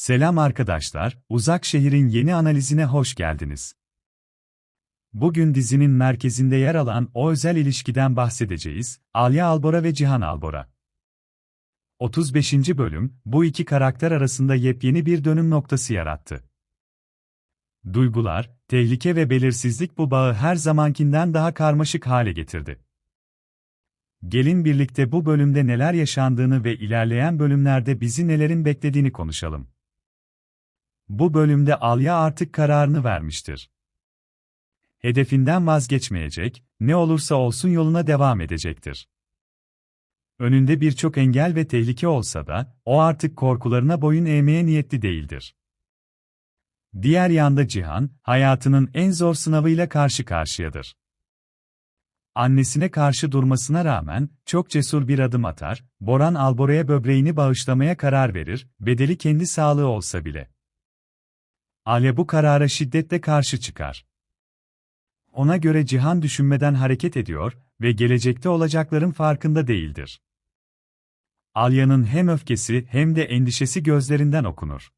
Selam arkadaşlar, Uzak Şehir'in yeni analizine hoş geldiniz. Bugün dizinin merkezinde yer alan o özel ilişkiden bahsedeceğiz, Alya Albora ve Cihan Albora. 35. bölüm, bu iki karakter arasında yepyeni bir dönüm noktası yarattı. Duygular, tehlike ve belirsizlik bu bağı her zamankinden daha karmaşık hale getirdi. Gelin birlikte bu bölümde neler yaşandığını ve ilerleyen bölümlerde bizi nelerin beklediğini konuşalım. Bu bölümde Alya artık kararını vermiştir. Hedefinden vazgeçmeyecek, ne olursa olsun yoluna devam edecektir. Önünde birçok engel ve tehlike olsa da, o artık korkularına boyun eğmeye niyetli değildir. Diğer yanda Cihan, hayatının en zor sınavıyla karşı karşıyadır. Annesine karşı durmasına rağmen, çok cesur bir adım atar, Boran Albora'ya böbreğini bağışlamaya karar verir, bedeli kendi sağlığı olsa bile. Alya bu karara şiddetle karşı çıkar. Ona göre Cihan düşünmeden hareket ediyor ve gelecekte olacakların farkında değildir. Alya'nın hem öfkesi hem de endişesi gözlerinden okunur.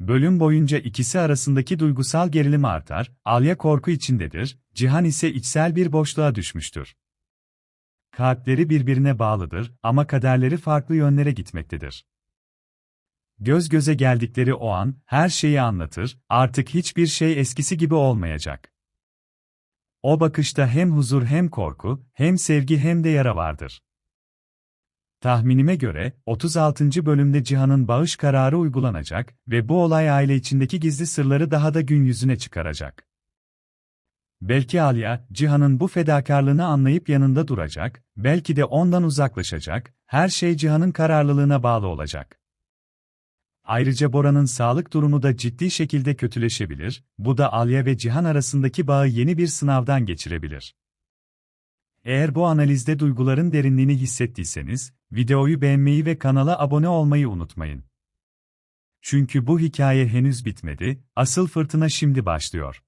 Bölüm boyunca ikisi arasındaki duygusal gerilim artar, Alya korku içindedir, Cihan ise içsel bir boşluğa düşmüştür. Kalpleri birbirine bağlıdır ama kaderleri farklı yönlere gitmektedir. Göz göze geldikleri o an, her şeyi anlatır, artık hiçbir şey eskisi gibi olmayacak. O bakışta hem huzur hem korku, hem sevgi hem de yara vardır. Tahminime göre, 36. bölümde Cihan'ın bağış kararı uygulanacak ve bu olay aile içindeki gizli sırları daha da gün yüzüne çıkaracak. Belki Alya, Cihan'ın bu fedakarlığını anlayıp yanında duracak, belki de ondan uzaklaşacak, her şey Cihan'ın kararlılığına bağlı olacak. Ayrıca Bora'nın sağlık durumu da ciddi şekilde kötüleşebilir, bu da Alya ve Cihan arasındaki bağı yeni bir sınavdan geçirebilir. Eğer bu analizde duyguların derinliğini hissettiyseniz, videoyu beğenmeyi ve kanala abone olmayı unutmayın. Çünkü bu hikaye henüz bitmedi, asıl fırtına şimdi başlıyor.